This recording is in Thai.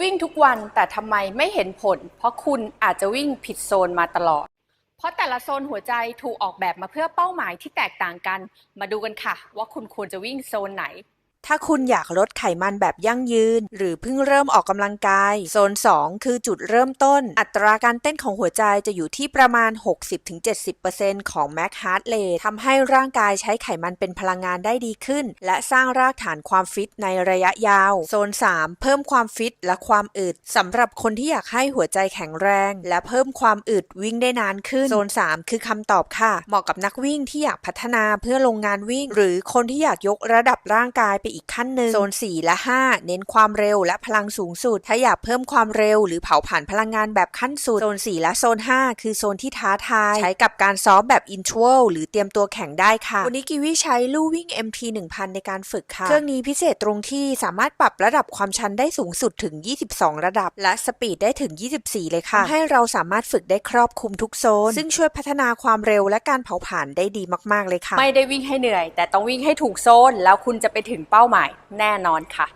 วิ่งทุกวันแต่ทำไมไม่เห็นผล เพราะคุณอาจจะวิ่งผิดโซนมาตลอด เพราะแต่ละโซนหัวใจถูกออกแบบมาเพื่อเป้าหมายที่แตกต่างกัน มาดูกันค่ะ ว่าคุณควรจะวิ่งโซนไหน ถ้าคุณอยากลดไขมันแบบยั่งยืน หรือเพิ่งเริ่มออกกำลังกาย โซน 2 คือจุดเริ่มต้น อัตราการเต้นของหัวใจจะอยู่ที่ประมาณ 60-70%ของ max heart rate ทำให้ร่างกายใช้ไขมันเป็นพลังงานได้ดีขึ้น และสร้างรากฐานความฟิตในระยะยาว โซน 3 เพิ่มความฟิตและความอึดสำหรับคนที่อยากให้หัวใจแข็งแรง และเพิ่มความอึดวิ่งได้นานขึ้น โซน 3 คือคำตอบค่ะ เหมาะกับนักวิ่งที่อยากพัฒนาเพื่อลงงานวิ่ง หรือคนที่อยากยกระดับร่างกายไปอีกขั้นหนึ่งโซน 4 และ 5 เน้นความเร็วและพลังสูงสุด ถ้าอยากเพิ่มความเร็วหรือเผาผลาญพลังงานแบบขั้นสุด โซน 4 และโซน 5 คือโซนที่ท้าทาย ใช้กับการซ้อมแบบอินทรัลหรือเตรียมตัวแข่งได้ค่ะ วันนี้กิวิใช้ลู่วิ่ง MT 1000 ในการฝึกค่ะ เครื่องนี้พิเศษตรงที่สามารถปรับระดับความชันได้สูงสุดถึง 22 ระดับ และสปีดได้ถึง 24 เลยค่ะทำให้เราสามารถฝึกได้ครอบคลุมทุกโซน ซึ่งช่วยพัฒนาความเร็วและการเผาผลาญได้ดีมาก ๆ เลยค่ะ ไม่ได้วิ่งให้เหนื่อย แต่ต้องวิ่งให้ถูกโซน แล้วคุณจะไปถึงเป้าหมายแน่นอนค่ะ